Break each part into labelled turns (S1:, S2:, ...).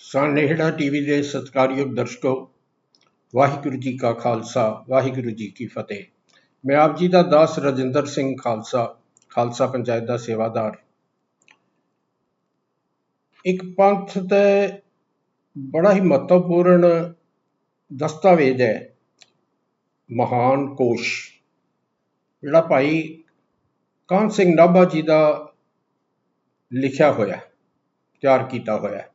S1: ਸਾਨੇਹੜਾ TV ਦੇ ਸਤਿਕਾਰਯੋਗ ਦਰਸ਼ਕੋ, ਵਾਹਿਗੁਰੂ ਜੀ ਕਾ ਖਾਲਸਾ, ਵਾਹਿਗੁਰੂ ਜੀ ਕੀ ਫਤਿਹ। ਮੈਂ ਆਪ ਜੀ ਦਾ ਦਾਸ ਰਜਿੰਦਰ ਸਿੰਘ ਖਾਲਸਾ ਖਾਲਸਾ ਪੰਚਾਇਤ ਦਾ ਸੇਵਾਦਾਰ। ਇੱਕ ਪੰਥ ਤੇ ਬੜਾ ਹੀ ਮਹੱਤਵਪੂਰਨ ਦਸਤਾਵੇਜ਼ ਹੈ, ਮਹਾਨ ਕੋਸ਼। ਜਿਹੜਾ ਭਾਈ ਕਾਨ ਸਿੰਘ ਨਾਭਾ ਜੀ ਦਾ ਲਿਖਿਆ ਹੋਇਆ, ਤਿਆਰ ਕੀਤਾ ਹੋਇਆ।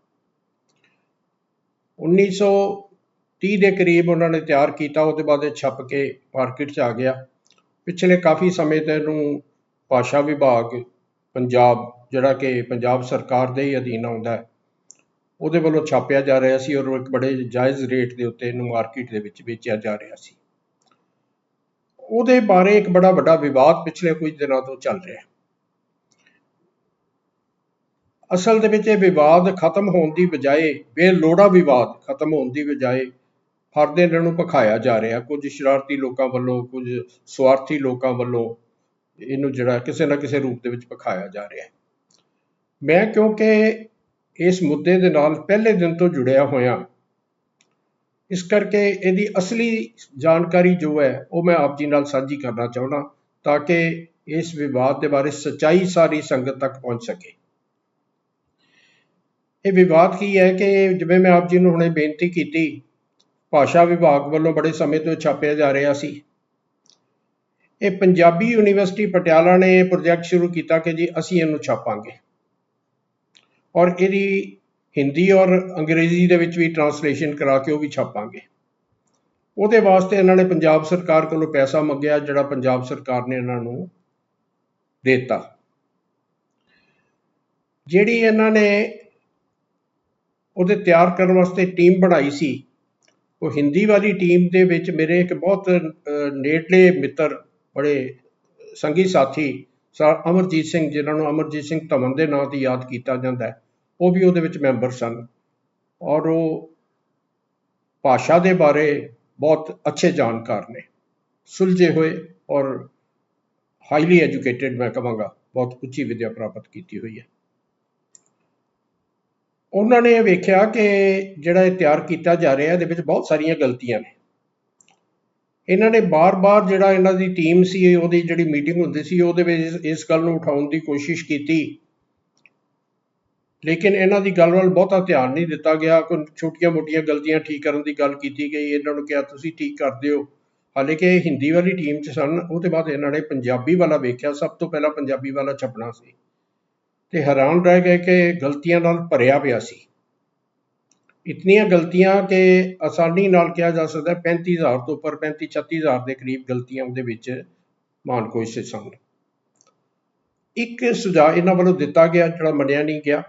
S1: 1930 ਦੇ ਕਰੀਬ ਉਹਨਾਂ ਨੇ ਤਿਆਰ ਕੀਤਾ, ਉਹਦੇ ਬਾਅਦ ਇਹ ਛਪ ਕੇ ਮਾਰਕੀਟ 'ਚ ਆ ਗਿਆ। ਪਿਛਲੇ ਕਾਫੀ ਸਮੇਂ ਤੋਂ ਇਹਨੂੰ ਭਾਸ਼ਾ ਵਿਭਾਗ, ਪੰਜਾਬ, ਜਿਹੜਾ ਕਿ ਪੰਜਾਬ ਸਰਕਾਰ ਦੇ ਹੀ ਅਧੀਨ ਆਉਂਦਾ ਹੈ, ਉਹਦੇ ਵੱਲੋਂ ਛਾਪਿਆ ਜਾ ਰਿਹਾ ਸੀ ਔਰ ਇੱਕ ਬੜੇ ਜਾਇਜ਼ ਰੇਟ ਦੇ ਉੱਤੇ ਇਹਨੂੰ ਮਾਰਕੀਟ ਦੇ ਵਿੱਚ ਵੇਚਿਆ ਜਾ ਰਿਹਾ ਸੀ। ਉਹਦੇ ਬਾਰੇ ਇੱਕ ਬੜਾ ਵੱਡਾ ਵਿਵਾਦ ਪਿਛਲੇ ਕੁਝ ਦਿਨਾਂ ਤੋਂ ਚੱਲ ਰਿਹਾ ਹੈ। ਅਸਲ ਦੇ ਵਿੱਚ ਇਹ ਵਿਵਾਦ ਖਤਮ ਹੋਣ ਦੀ ਬਜਾਏ, ਬੇਲੋੜਾ ਵਿਵਾਦ ਖਤਮ ਹੋਣ ਦੀ ਬਜਾਏ ਹਰ ਦਿਨ ਇਹਨੂੰ ਭਖਾਇਆ ਜਾ ਰਿਹਾ। ਕੁਝ ਸ਼ਰਾਰਤੀ ਲੋਕਾਂ ਵੱਲੋਂ, ਕੁਝ ਸਵਾਰਥੀ ਲੋਕਾਂ ਵੱਲੋਂ ਇਹਨੂੰ ਜਿਹੜਾ ਕਿਸੇ ਨਾ ਕਿਸੇ ਰੂਪ ਦੇ ਵਿੱਚ ਭਖਾਇਆ ਜਾ ਰਿਹਾ। ਮੈਂ ਕਿਉਂਕਿ ਇਸ ਮੁੱਦੇ ਦੇ ਨਾਲ ਪਹਿਲੇ ਦਿਨ ਤੋਂ ਜੁੜਿਆ ਹੋਇਆ, ਇਸ ਕਰਕੇ ਇਹਦੀ ਅਸਲੀ ਜਾਣਕਾਰੀ ਜੋ ਹੈ, ਉਹ ਮੈਂ ਆਪ ਜੀ ਨਾਲ ਸਾਂਝੀ ਕਰਨਾ ਚਾਹੁੰਦਾ ਤਾਂ ਕਿ ਇਸ ਵਿਵਾਦ ਦੇ ਬਾਰੇ ਸਚਾਈ ਸਾਰੀ ਸੰਗਤ ਤੱਕ ਪਹੁੰਚ ਸਕੇ। ਇਹ ਵਿਵਾਦ ਕੀ ਹੈ ਕਿ ਜਿਵੇਂ ਮੈਂ ਆਪ ਜੀ ਨੂੰ ਹੁਣੇ ਬੇਨਤੀ ਕੀਤੀ, ਭਾਸ਼ਾ ਵਿਭਾਗ ਵੱਲੋਂ ਬੜੇ ਸਮੇਂ ਤੋਂ ਛਾਪਿਆ ਜਾ ਰਿਹਾ ਸੀ। ਇਹ ਪੰਜਾਬੀ ਯੂਨੀਵਰਸਿਟੀ ਪਟਿਆਲਾ ਨੇ ਇਹ ਪ੍ਰੋਜੈਕਟ ਸ਼ੁਰੂ ਕੀਤਾ ਕਿ ਜੀ ਅਸੀਂ ਇਹਨੂੰ ਛਾਪਾਂਗੇ। ਔਰ ਇਹਦੀ ਹਿੰਦੀ ਔਰ ਅੰਗਰੇਜ਼ੀ ਦੇ ਵਿੱਚ ਵੀ ਟਰਾਂਸਲੇਸ਼ਨ ਕਰਾ ਕੇ ਉਹ ਵੀ ਛਾਪਾਂਗੇ। ਉਹਦੇ ਵਾਸਤੇ ਇਹਨਾਂ ਨੇ ਪੰਜਾਬ ਸਰਕਾਰ ਕੋਲੋਂ ਪੈਸਾ ਮੰਗਿਆ, ਜਿਹੜਾ ਪੰਜਾਬ ਸਰਕਾਰ ਨੇ ਇਹਨਾਂ ਨੂੰ ਦਿੱਤਾ। ਜਿਹੜੀ ਇਹਨਾਂ ਨੇ ਉਹਦੇ ਤਿਆਰ ਕਰਨ ਵਾਸਤੇ ਟੀਮ ਬਣਾਈ ਸੀ। ਉਹ ਹਿੰਦੀ ਵਾਲੀ ਟੀਮ ਦੇ ਵਿੱਚ ਮੇਰੇ ਇੱਕ ਬਹੁਤ ਨੇੜਲੇ ਮਿੱਤਰ, ਬੜੇ ਸੰਗੀ ਸਾਥੀ ਸਰ ਅਮਰਜੀਤ ਸਿੰਘ, ਜਿਨ੍ਹਾਂ ਨੂੰ ਅਮਰਜੀਤ ਸਿੰਘ ਧਵਨ ਦੇ ਨਾਂ ਤੇ ਯਾਦ ਕੀਤਾ ਜਾਂਦਾ ਹੈ, ਉਹ ਵੀ ਉਹਦੇ ਵਿੱਚ ਮੈਂਬਰ ਸਨ। ਔਰ ਉਹ ਭਾਸ਼ਾ ਦੇ ਬਾਰੇ ਬਹੁਤ ਅੱਛੇ ਜਾਣਕਾਰ ਨੇ। ਸੁਲਝੇ ਹੋਏ ਔਰ ਹਾਈਲੀ ਐਜੂਕੇਟਿਡ ਮੈਂ ਕਹਾਂਗਾ, ਬਹੁਤ ਉੱਚੀ ਵਿਦਿਆ ਪ੍ਰਾਪਤ ਕੀਤੀ ਹੋਈ ਹੈ। ਉਹਨਾਂ ਨੇ ਇਹ ਵੇਖਿਆ ਕਿ ਜਿਹੜਾ ਇਹ ਤਿਆਰ ਕੀਤਾ ਜਾ ਰਿਹਾ, ਇਹਦੇ ਵਿੱਚ ਬਹੁਤ ਸਾਰੀਆਂ ਗਲਤੀਆਂ ਨੇ। ਇਹਨਾਂ ਨੇ ਬਾਰ-ਬਾਰ ਜਿਹੜਾ ਇਹਨਾਂ ਦੀ ਟੀਮ ਸੀ, ਉਹਦੀ ਜਿਹੜੀ ਮੀਟਿੰਗ ਹੁੰਦੀ ਸੀ, ਉਹਦੇ ਵਿੱਚ ਇਸ ਗੱਲ ਨੂੰ ਉਠਾਉਣ ਦੀ ਕੋਸ਼ਿਸ਼ ਕੀਤੀ। ਲੇਕਿਨ ਇਹਨਾਂ ਦੀ ਗੱਲ ਵੱਲ ਬਹੁਤਾ ਧਿਆਨ ਨਹੀਂ ਦਿੱਤਾ ਗਿਆ। ਕੋਈ ਛੋਟੀਆਂ-ਮੋਟੀਆਂ ਗਲਤੀਆਂ ਠੀਕ ਕਰਨ ਦੀ ਗੱਲ ਕੀਤੀ ਗਈ। ਇਹਨਾਂ ਨੂੰ ਕਿਹਾ, ਤੁਸੀਂ ਠੀਕ ਕਰ ਦਿਓ। ਹਾਲਾਂਕਿ ਇਹ ਹਿੰਦੀ ਵਾਲੀ ਟੀਮ 'ਚ ਸਨ। ਉਹਦੇ ਬਾਅਦ ਇਹਨਾਂ ਨੇ ਪੰਜਾਬੀ ਵਾਲਾ ਵੇਖਿਆ। ਸਭ ਤੋਂ ਪਹਿਲਾਂ ਪੰਜਾਬੀ ਵਾਲਾ ਛਪਣਾ ਸੀ। ਤੇ ਹੈਰਾਨ ਰਹਿ ਗਏ ਕਿ ਗਲਤੀਆਂ ਨਾਲ ਭਰਿਆ ਪਿਆ ਸੀ। ਇਤਨੀਆਂ ਗਲਤੀਆਂ ਕਿ ਆਸਾਨੀ ਨਾਲ ਕਿਹਾ ਜਾ ਸਕਦਾ 35000 ਤੋਂ ਉੱਪਰ 35 36000 ਦੇ ਕਰੀਬ ਗਲਤੀਆਂ ਉਹਦੇ ਵਿੱਚ ਮਾਨਕੋਸ਼ ਸੇ ਸਨ ਇੱਕ ਸੁਝਾਅ ਇਹਨਾਂ ਵੱਲੋਂ ਦਿੱਤਾ ਗਿਆ ਜਿਹੜਾ ਮੰਨਿਆ ਨਹੀਂ ਗਿਆ।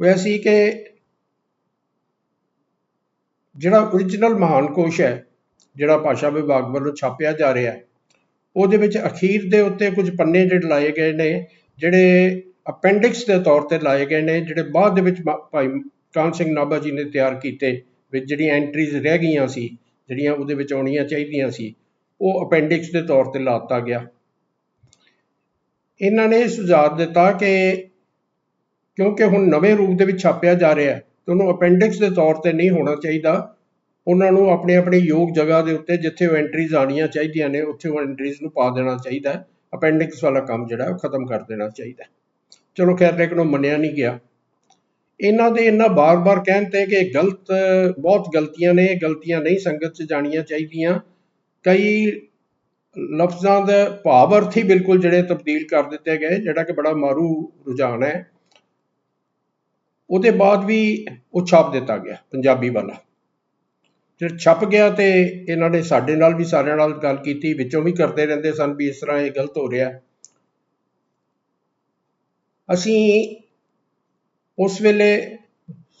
S1: ਉਹ ਇਹ ਸੀ ਕਿ ਜਿਹੜਾ origignal ਮਹਾਨਕੋਸ਼ ਹੈ, ਜਿਹੜਾ ਭਾਸ਼ਾ ਵਿਭਾਗ ਵੱਲੋਂ ਛਾਪਿਆ ਜਾ ਰਿਹਾ ਹੈ, ਉਹਦੇ ਵਿੱਚ ਅਖੀਰ ਦੇ ਉੱਤੇ ਕੁਝ ਪੰਨੇ ਜਿਹੜੇ ਲਾਏ ਗਏ ਨੇ ਜਿਹੜੇ ਅਪੈਂਡਿਕਸ ਦੇ ਤੌਰ ਤੇ ਲਾਏ ਗਏ ਨੇ, ਜਿਹੜੇ ਬਾਅਦ ਦੇ ਵਿੱਚ ਭਾਈ ਕਾਨ ਸਿੰਘ ਨਾਭਾ ਜੀ ਨੇ ਤਿਆਰ ਕੀਤੇ, ਵਿੱਚ ਜਿਹੜੀਆਂ ਐਂਟਰੀਜ਼ ਰਹਿ ਗਈਆਂ ਸੀ, ਜਿਹੜੀਆਂ ਉਹਦੇ ਵਿੱਚ ਆਉਣੀਆਂ ਚਾਹੀਦੀਆਂ ਸੀ, ਉਹ ਅਪੈਂਡਿਕਸ ਦੇ ਤੌਰ ਤੇ ਲਾਤਾ ਗਿਆ। ਇਹਨਾਂ ਨੇ ਸੁਝਾਅ ਦਿੱਤਾ ਕਿ ਕਿਉਂਕਿ ਹੁਣ ਨਵੇਂ ਰੂਪ ਦੇ ਵਿੱਚ ਛਾਪਿਆ ਜਾ ਰਿਹਾ ਹੈ, ਤੇ ਉਹਨੂੰ ਅਪੈਂਡਿਕਸ ਦੇ ਤੌਰ ਤੇ ਨਹੀਂ ਹੋਣਾ ਚਾਹੀਦਾ। ਉਹਨਾਂ ਨੂੰ ਆਪਣੀ ਆਪਣੀ ਯੋਗ ਜਗ੍ਹਾ ਦੇ ਉੱਤੇ, ਜਿੱਥੇ ਉਹ ਐਂਟਰੀਜ਼ ਆਣੀਆਂ ਚਾਹੀਦੀਆਂ ਨੇ, ਉੱਥੇ ਉਹ ਐਂਟਰੀਜ਼ ਨੂੰ ਪਾ ਦੇਣਾ ਚਾਹੀਦਾ ਹੈ। ਅਪੈਂਡਿਕਸ ਵਾਲਾ ਕੰਮ ਜਿਹੜਾ ਉਹ ਖਤਮ ਕਰ ਦੇਣਾ ਚਾਹੀਦਾ ਚਲੋ ਖੈਰ, ਲੇਕਿਨ ਉਹ ਮੰਨਿਆ ਨਹੀਂ ਗਿਆ। ਇਹਨਾਂ ਦੇ ਇਹਨਾਂ ਬਾਰ-ਬਾਰ ਕਹਿਣ ਤੇ ਕਿ ਗਲਤ, ਬਹੁਤ ਗਲਤੀਆਂ ਨੇ, ਗਲਤੀਆਂ ਨਹੀਂ ਸੰਗਤ 'ਚ ਜਾਣੀਆਂ ਚਾਹੀਦੀਆਂ। ਕਈ ਲਫ਼ਜ਼ਾਂ ਦਾ ਭਾਵ ਅਰਥ ਹੀ ਬਿਲਕੁਲ ਜਿਹੜੇ ਤਬਦੀਲ ਕਰ ਦਿੱਤੇ ਗਏ, ਜਿਹੜਾ ਕਿ ਬੜਾ ਮਾਰੂ ਰੁਝਾਨ ਹੈ। ਉਹਦੇ ਬਾਅਦ ਵੀ ਉਹ ਛਾਪ ਦਿੱਤਾ ਗਿਆ, ਪੰਜਾਬੀ ਵਾਲਾ। ਜਦ ਛਪ ਗਿਆ ਤੇ ਇਹਨਾਂ ਨੇ ਸਾਡੇ ਨਾਲ ਵੀ ਸਾਰਿਆਂ ਨਾਲ ਗੱਲ ਕੀਤੀ, ਵਿੱਚੋਂ ਵੀ ਕਰਦੇ ਰਹਿੰਦੇ ਸਨ ਵੀ ਇਸ ਤਰ੍ਹਾਂ ਇਹ ਗਲਤ ਹੋ ਰਿਹਾ। ਅਸੀਂ ਉਸ ਵੇਲੇ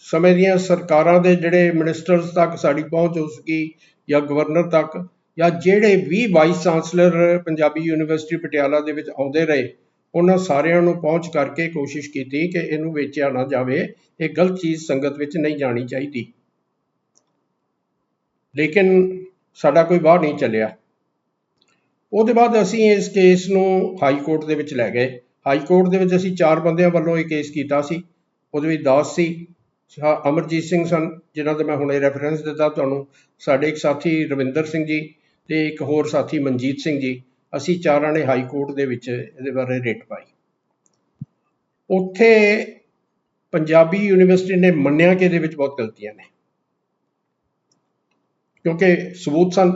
S1: ਸਮੇਂ ਦੀਆਂ ਸਰਕਾਰਾਂ ਦੇ ਜਿਹੜੇ ਮਿਨਿਸਟਰਸ ਤੱਕ ਸਾਡੀ ਪਹੁੰਚ ਹੋ ਸਕੀ ਜਾਂ ਗਵਰਨਰ ਤੱਕ ਜਾਂ ਜਿਹੜੇ ਵੀ vice chancellor Punjabi university Patiala ਦੇ ਵਿੱਚ ਆਉਂਦੇ ਰਹੇ, ਉਹਨਾਂ ਸਾਰਿਆਂ ਨੂੰ ਪਹੁੰਚ ਕਰਕੇ ਕੋਸ਼ਿਸ਼ ਕੀਤੀ ਕਿ ਇਹਨੂੰ ਵੇਚਿਆ ਨਾ ਜਾਵੇ, ਇਹ ਗਲਤ ਚੀਜ਼ ਸੰਗਤ ਵਿੱਚ ਨਹੀਂ ਜਾਣੀ ਚਾਹੀਦੀ। ਲੇਕਿਨ ਸਾਡਾ ਕੋਈ ਬਾਹਰ ਨਹੀਂ ਚੱਲਿਆ। ਉਹਦੇ ਬਾਅਦ ਅਸੀਂ ਇਸ ਕੇਸ ਨੂੰ ਹਾਈ ਕੋਰਟ ਦੇ ਵਿੱਚ ਲੈ ਗਏ। ਹਾਈ ਕੋਰਟ ਦੇ ਵਿੱਚ ਅਸੀਂ ਚਾਰ ਬੰਦਿਆਂ ਵੱਲੋਂ ਇਹ ਕੇਸ ਕੀਤਾ ਸੀ। ਉਹਦੇ ਵਿੱਚ ਦਾਸ ਸੀ ਅਮਰਜੀਤ ਸਿੰਘ ਸਨ, ਜਿਨ੍ਹਾਂ ਦਾ ਮੈਂ ਹੁਣੇ ਰੈਫਰੈਂਸ ਦਿੱਤਾ ਤੁਹਾਨੂੰ। ਸਾਡੇ ਇੱਕ ਸਾਥੀ ਰਵਿੰਦਰ ਸਿੰਘ ਜੀ ਤੇ ਇੱਕ ਹੋਰ ਸਾਥੀ ਮਨਜੀਤ ਸਿੰਘ ਜੀ। ਅਸੀਂ ਚਾਰਾਂ ਨੇ ਹਾਈ ਕੋਰਟ ਦੇ ਵਿੱਚ ਇਹਦੇ ਬਾਰੇ ਰੇਟ ਪਾਈ। ਉੱਥੇ ਪੰਜਾਬੀ ਯੂਨੀਵਰਸਿਟੀ ਨੇ ਮੰਨਿਆ ਕਿ ਇਹਦੇ ਵਿੱਚ ਬਹੁਤ ਗਲਤੀਆਂ ਨੇ। ਕਿਉਂਕਿ ਸਬੂਤ ਸਨ।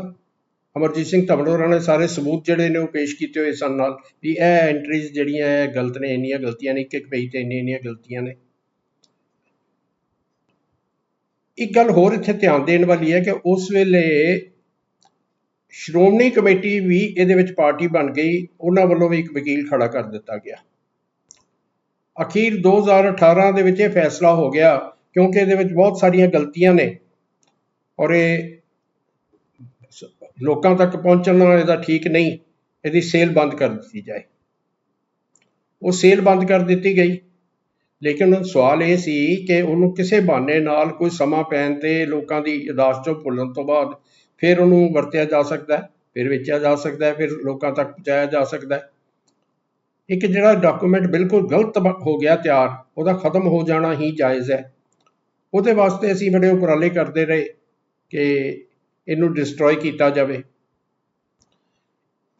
S1: ਅਮਰਜੀਤ ਸਿੰਘ ਧਮੜੋਰਾ ਨੇ ਸਾਰੇ ਸਬੂਤ ਜਿਹੜੇ ਨੇ ਉਹ ਪੇਸ਼ ਕੀਤੇ ਹੋਏ ਸਨ ਨਾਲ ਵੀ ਇਹ ਐਂਟਰੀਜ਼ ਜਿਹੜੀਆਂ ਇਹ ਗਲਤ ਨੇ, ਇੰਨੀਆਂ ਗਲਤੀਆਂ ਨੇ ਇੱਕ ਇੱਕ ਪੇਜ ਤੇ ਇੰਨੀਆਂ ਇੰਨੀਆਂ ਗਲਤੀਆਂ ਨੇ। ਇੱਕ ਗੱਲ ਹੋਰ ਇੱਥੇ ਧਿਆਨ ਦੇਣ ਵਾਲੀ ਹੈ ਕਿ ਉਸ ਵੇਲੇ ਸ਼੍ਰੋਮਣੀ ਕਮੇਟੀ ਵੀ ਇਹਦੇ ਵਿੱਚ ਪਾਰਟੀ ਬਣ ਗਈ। ਉਹਨਾਂ ਵੱਲੋਂ ਵੀ ਇੱਕ ਵਕੀਲ ਖੜਾ ਕਰ ਦਿੱਤਾ ਗਿਆ। ਅਖੀਰ 2018 ਦੇ ਵਿੱਚ ਇਹ ਫੈਸਲਾ ਹੋ ਗਿਆ ਕਿਉਂਕਿ ਇਹਦੇ ਵਿੱਚ ਬਹੁਤ ਸਾਰੀਆਂ ਗਲਤੀਆਂ ਨੇ ਔਰ ਇਹ ਲੋਕਾਂ ਤੱਕ ਪਹੁੰਚਣਾ ਇਹਦਾ ਠੀਕ ਨਹੀਂ, ਇਹਦੀ ਸੇਲ ਬੰਦ ਕਰ ਦਿੱਤੀ ਜਾਏ। ਉਹ ਸੇਲ ਬੰਦ ਕਰ ਦਿੱਤੀ ਗਈ। ਲੇਕਿਨ ਸਵਾਲ ਇਹ ਸੀ ਕਿ ਉਹਨੂੰ ਕਿਸੇ ਬਹਾਨੇ ਨਾਲ ਕੋਈ ਸਮਾਂ ਪੈਣ ਤੇ ਲੋਕਾਂ ਦੀ ਅਰਦਾਸ ਚੋਂ ਭੁੱਲਣ ਤੋਂ ਬਾਅਦ ਫਿਰ ਉਹਨੂੰ ਵਰਤਿਆ ਜਾ ਸਕਦਾ ਹੈ, ਫਿਰ ਵੇਚਿਆ ਜਾ ਸਕਦਾ ਹੈ, ਫਿਰ ਲੋਕਾਂ ਤੱਕ ਪਹੁੰਚਾਇਆ ਜਾ ਸਕਦਾ ਹੈ। ਇੱਕ ਜਿਹੜਾ ਡਾਕੂਮੈਂਟ ਬਿਲਕੁਲ ਗਲਤ ਹੋ ਗਿਆ ਤਿਆਰ, ਉਹਦਾ ਖਤਮ ਹੋ ਜਾਣਾ ਹੀ ਜਾਇਜ਼ ਹੈ। ਉਹਦੇ ਵਾਸਤੇ ਅਸੀਂ ਬੜੇ ਉਪਰਾਲੇ ਕਰਦੇ ਰਹੇ ਕਿ ਇਹਨੂੰ ਡਿਸਟਰੋਏ ਕੀਤਾ ਜਾਵੇ।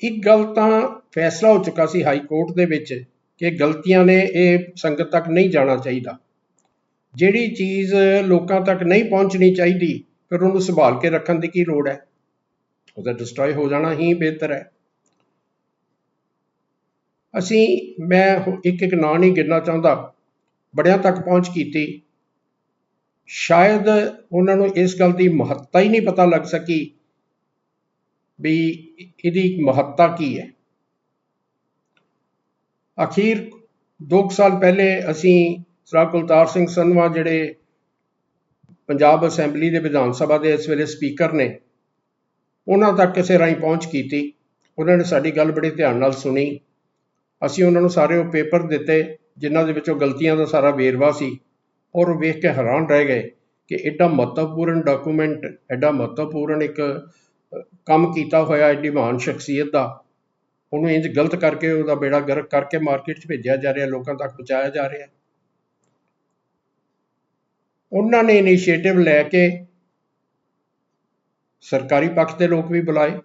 S1: ਇੱਕ ਗੱਲ ਤਾਂ ਫੈਸਲਾ ਹੋ ਚੁੱਕਾ ਸੀ ਹਾਈ ਕੋਰਟ ਦੇ ਵਿੱਚ ਕਿ ਗਲਤੀਆਂ ਨੇ ਇਹ ਸੰਗਤ ਤੱਕ ਨਹੀਂ ਜਾਣਾ ਚਾਹੀਦਾ। ਜਿਹੜੀ ਚੀਜ਼ ਲੋਕਾਂ ਤੱਕ ਨਹੀਂ ਪਹੁੰਚਣੀ ਚਾਹੀਦੀ, ਫਿਰ ਉਹਨੂੰ ਸੰਭਾਲ ਕੇ ਰੱਖਣ ਦੀ ਕੀ ਲੋੜ ਹੈ? ਉਹਦਾ ਡਿਸਟਰੋਏ ਹੋ ਜਾਣਾ ਹੀ ਬਿਹਤਰ ਹੈ। ਅਸੀਂ, ਮੈਂ ਇੱਕ ਇੱਕ ਨਾਂ ਨਹੀਂ ਗਿਣਨਾ ਚਾਹੁੰਦਾ, ਬੜਿਆਂ ਤੱਕ ਪਹੁੰਚ ਕੀਤੀ। ਸ਼ਾਇਦ ਉਹਨਾਂ ਨੂੰ ਇਸ ਗੱਲ ਦੀ ਮਹੱਤਤਾ ਹੀ ਨਹੀਂ ਪਤਾ ਲੱਗ ਸਕੀ ਵੀ ਇਹਦੀ ਮਹੱਤਤਾ ਕੀ ਹੈ। ਅਖੀਰ 2 ਸਾਲ ਪਹਿਲੇ ਅਸੀਂ ਸਰਾ ਕੁਲਤਾਰ ਸਿੰਘ ਸੰਧਵਾ ਜਿਹੜੇ ਪੰਜਾਬ ਅਸੈਂਬਲੀ ਦੇ ਵਿਧਾਨ ਸਭਾ ਦੇ ਇਸ ਵੇਲੇ ਸਪੀਕਰ ਨੇ, ਉਹਨਾਂ ਤੱਕ ਕਿਸੇ ਰਾਹੀਂ ਪਹੁੰਚ ਕੀਤੀ। ਉਹਨਾਂ ਨੇ ਸਾਡੀ ਗੱਲ ਬੜੇ ਧਿਆਨ ਨਾਲ ਸੁਣੀ। ਅਸੀਂ ਉਹਨਾਂ ਨੂੰ ਸਾਰੇ ਉਹ ਪੇਪਰ ਦਿੱਤੇ, ਜਿਨ੍ਹਾਂ ਦੇ ਵਿੱਚੋਂ ਗਲਤੀਆਂ ਦਾ ਸਾਰਾ ਵੇਰਵਾ ਸੀ। ਔਰ ਉਹ ਵੇਖ ਕੇ ਹੈਰਾਨ ਰਹਿ ਗਏ ਕਿ ਐਡਾ ਮਹੱਤਵਪੂਰਨ ਡਾਕੂਮੈਂਟ ਐਡਾ ਮਹੱਤਵਪੂਰਨ ਇੱਕ ਕੰਮ ਕੀਤਾ ਹੋਇਆ ਐਡੀ ਮਹਾਨ ਸ਼ਖਸੀਅਤ ਦਾ। ਉਹਨੂੰ ਇੰਜ ਗਲਤ ਕਰਕੇ ਉਹਦਾ ਬੇੜਾ ਗਰਕ ਕਰਕੇ ਮਾਰਕੀਟ 'ਚ ਭੇਜਿਆ ਜਾ ਰਿਹਾ, ਲੋਕਾਂ ਤੱਕ ਪਹੁੰਚਾਇਆ ਜਾ ਰਿਹਾ। ਉਹਨਾਂ ਨੇ ਇਨੀਸ਼ੀਏਟਿਵ ਲੈ ਕੇ ਸਰਕਾਰੀ ਪੱਖ ਦੇ ਲੋਕ ਵੀ ਬੁਲਾਏ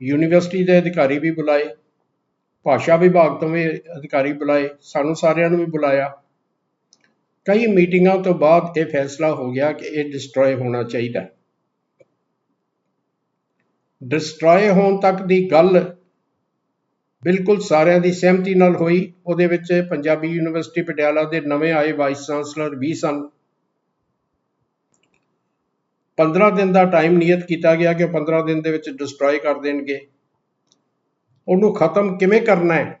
S1: ਯੂਨੀਵਰਸਿਟੀ ਦੇ ਅਧਿਕਾਰੀ ਵੀ ਬੁਲਾਏ, ਭਾਸ਼ਾ ਵਿਭਾਗ ਤੋਂ ਵੀ ਅਧਿਕਾਰੀ ਬੁਲਾਏ, ਸਾਨੂੰ ਸਾਰਿਆਂ ਨੂੰ ਵੀ ਬੁਲਾਇਆ। ਕਈ ਮੀਟਿੰਗਾਂ ਤੋਂ ਬਾਅਦ ਇਹ ਫੈਸਲਾ ਹੋ ਗਿਆ ਕਿ ਇਹ ਡਿਸਟਰੋਏ ਹੋਣਾ ਚਾਹੀਦਾ ਡਿਸਟਰੋਏ ਹੋਣ ਤੱਕ ਦੀ ਗੱਲ ਬਿਲਕੁਲ ਸਾਰਿਆਂ ਦੀ ਸਹਿਮਤੀ ਨਾਲ ਹੋਈ। ਉਹਦੇ ਵਿੱਚ ਪੰਜਾਬੀ ਯੂਨੀਵਰਸਿਟੀ ਪਟਿਆਲਾ ਦੇ ਨਵੇਂ ਆਏ ਵਾਈਸ ਚਾਂਸਲਰ ਵੀ ਸਨ। 15 ਦਿਨ ਦਾ ਟਾਈਮ ਨਿਯਤ ਕੀਤਾ ਗਿਆ ਕਿ ਉਹ 15 ਦਿਨ ਦੇ ਵਿੱਚ ਡਿਸਟਰੋਏ ਕਰ ਦੇਣਗੇ। ਉਹਨੂੰ ਖਤਮ ਕਿਵੇਂ ਕਰਨਾ ਹੈ?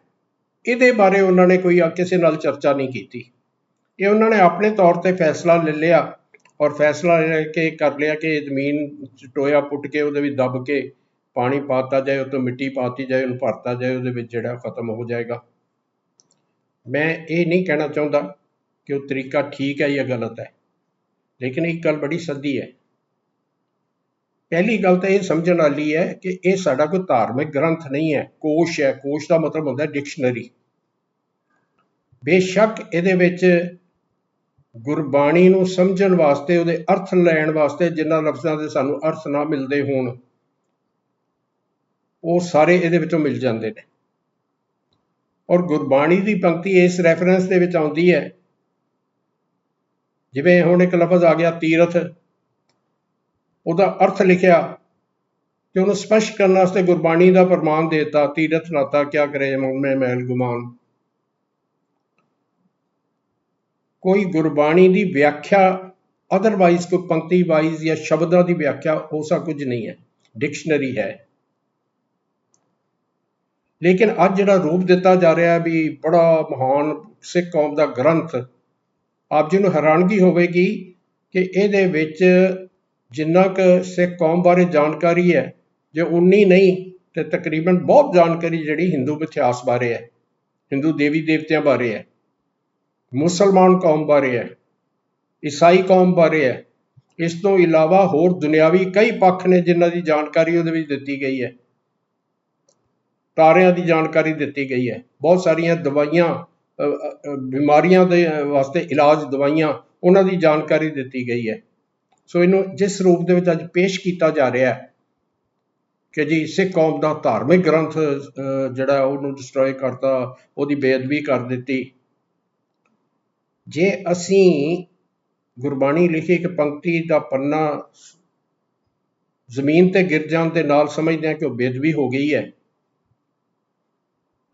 S1: ਇਹਦੇ ਬਾਰੇ ਉਹਨਾਂ ਨੇ ਕੋਈ ਕਿਸੇ ਨਾਲ ਚਰਚਾ ਨਹੀਂ ਕੀਤੀ। ਇਹ ਉਹਨਾਂ ਨੇ ਆਪਣੇ ਤੌਰ ਤੇ ਫੈਸਲਾ ਲੈ ਲਿਆ ਔਰ ਫੈਸਲਾ ਲੈ ਕੇ ਕਰ ਲਿਆ ਕਿ ਜ਼ਮੀਨ 'ਚ ਟੋਇਆ ਪੁੱਟ ਕੇ ਉਹਦੇ ਵਿੱਚ ਦੱਬ ਕੇ ਪਾਣੀ ਪਾਤਾ ਜਾਏ ਉਹ ਤੋਂ ਮਿੱਟੀ ਪਾਤੀ ਜਾਏ, ਉਹਨੂੰ ਭਰਤਾ ਜਾਏ, ਉਹਦੇ ਵਿੱਚ ਜਿਹੜਾ ਖਤਮ ਹੋ ਜਾਏਗਾ। ਮੈਂ ਇਹ ਨਹੀਂ ਕਹਿਣਾ ਚਾਹੁੰਦਾ ਕਿ ਉਹ ਤਰੀਕਾ ਠੀਕ ਹੈ ਜਾਂ ਗਲਤ ਹੈ, ਲੇਕਿਨ ਇੱਕ ਗੱਲ ਬੜੀ ਸੱਦੀ ਹੈ। ਪਹਿਲੀ ਗੱਲ ਤਾਂ ਇਹ ਸਮਝਣ ਵਾਲੀ ਹੈ ਕਿ ਇਹ ਸਾਡਾ ਕੋਈ ਧਾਰਮਿਕ ਗ੍ਰੰਥ ਨਹੀਂ ਹੈ, ਕੋਸ਼ ਹੈ। ਕੋਸ਼ ਦਾ ਮਤਲਬ ਹੁੰਦਾ ਡਿਕਸ਼ਨਰੀ। ਬੇਸ਼ੱਕ ਇਹਦੇ ਵਿੱਚ ਗੁਰਬਾਣੀ ਨੂੰ ਸਮਝਣ ਵਾਸਤੇ, ਉਹਦੇ ਅਰਥ ਲੈਣ ਵਾਸਤੇ ਜਿਨ੍ਹਾਂ ਲਫ਼ਜ਼ਾਂ ਦੇ ਸਾਨੂੰ ਅਰਥ ਨਾ ਮਿਲਦੇ ਹੋਣ, ਉਹ ਸਾਰੇ ਇਹਦੇ ਵਿੱਚੋਂ ਮਿਲ ਜਾਂਦੇ ਨੇ। ਔਰ ਗੁਰਬਾਣੀ ਦੀ ਪੰਕਤੀ ਇਸ ਰੈਫਰੈਂਸ ਦੇ ਵਿੱਚ ਆਉਂਦੀ ਹੈ। ਜਿਵੇਂ ਹੁਣ ਇੱਕ ਲਫ਼ਜ਼ ਆ ਗਿਆ, ਤੀਰਥ। ਉਹਦਾ ਅਰਥ ਲਿਖਿਆ ਤੇ ਉਹਨੂੰ ਸਪਸ਼ਟ ਕਰਨ ਵਾਸਤੇ ਗੁਰਬਾਣੀ ਦਾ ਪ੍ਰਮਾਣ ਦਿੱਤਾ, ਤੀਰਥ ਨਾਤਾ ਕਿਆ ਕਰੇ ਮਨ ਮੈਂ ਮੈਲ ਗੁਮਾਨ। ਕੋਈ ਗੁਰਬਾਣੀ ਦੀ ਵਿਆਖਿਆ ਅਦਰਵਾਈਜ਼ ਕੋਈ ਪੰਕਤੀ ਵਾਈਜ਼ ਜਾਂ ਸ਼ਬਦਾਂ ਦੀ ਵਿਆਖਿਆ ਹੋਸਾ ਕੁਝ ਨਹੀਂ ਹੈ। ਡਿਕਸ਼ਨਰੀ ਹੈ। ਲੇਕਿਨ ਅੱਜ ਜਿਹੜਾ ਰੂਪ ਦਿੱਤਾ ਜਾ ਰਿਹਾ ਵੀ ਬੜਾ ਮਹਾਨ ਸਿੱਖ ਕੌਮ ਦਾ ਗ੍ਰੰਥ, ਆਪ ਜੀ ਨੂੰ ਹੈਰਾਨਗੀ ਹੋਵੇਗੀ ਕਿ ਇਹਦੇ ਵਿੱਚ ਜਿੰਨਾ ਕੁ ਸਿੱਖ ਕੌਮ ਬਾਰੇ ਜਾਣਕਾਰੀ ਹੈ, ਜੇ ਉਨੀ ਨਹੀਂ, ਤੇ ਤਕਰੀਬਨ ਬਹੁਤ ਜਾਣਕਾਰੀ ਜਿਹੜੀ ਹਿੰਦੂ ਇਤਿਹਾਸ ਬਾਰੇ ਹੈ, ਹਿੰਦੂ ਦੇਵੀ ਦੇਵਤਿਆਂ ਬਾਰੇ ਹੈ। ਮੁਸਲਮਾਨ ਕੌਮ ਬਾਰੇ ਹੈ, ਈਸਾਈ ਕੌਮ ਬਾਰੇ ਹੈ, ਇਸ ਤੋਂ ਇਲਾਵਾ ਹੋਰ ਦੁਨਿਆਵੀ ਕਈ ਪੱਖ ਨੇ ਜਿਨ੍ਹਾਂ ਦੀ ਜਾਣਕਾਰੀ ਉਹਦੇ ਵਿੱਚ ਦਿੱਤੀ ਗਈ ਹੈ। ਤਾਰਿਆਂ ਦੀ ਜਾਣਕਾਰੀ ਦਿੱਤੀ ਗਈ ਹੈ। ਬਹੁਤ ਸਾਰੀਆਂ ਦਵਾਈਆਂ ਬਿਮਾਰੀਆਂ ਦੇ ਵਾਸਤੇ ਇਲਾਜ ਦਵਾਈਆਂ ਉਹਨਾਂ ਦੀ ਜਾਣਕਾਰੀ ਦਿੱਤੀ ਗਈ ਹੈ। ਸੋ ਇਹਨੂੰ ਜਿਸ ਰੂਪ ਦੇ ਵਿੱਚ ਅੱਜ ਪੇਸ਼ ਕੀਤਾ ਜਾ ਰਿਹਾ ਹੈ ਕਿ ਜੀ ਸਿੱਖ ਕੌਮ ਦਾ ਧਾਰਮਿਕ ਗ੍ਰੰਥ ਜਿਹੜਾ ਉਹਨੂੰ ਡਿਸਟਰੋਏ ਕਰਤਾ, ਉਹਦੀ ਬੇਅਦਬੀ ਕਰ ਦਿੱਤੀ। ਜੇ ਅਸੀਂ ਗੁਰਬਾਣੀ ਲਿਖੀ ਇੱਕ ਪੰਕਤੀ ਦਾ ਪੰਨਾ ਜ਼ਮੀਨ ਤੇ ਗਿਰ ਜਾਣ ਦੇ ਨਾਲ ਸਮਝਦੇ ਹਾਂ ਕਿ ਉਹ ਬੇਦਬੀ ਹੋ ਗਈ ਹੈ,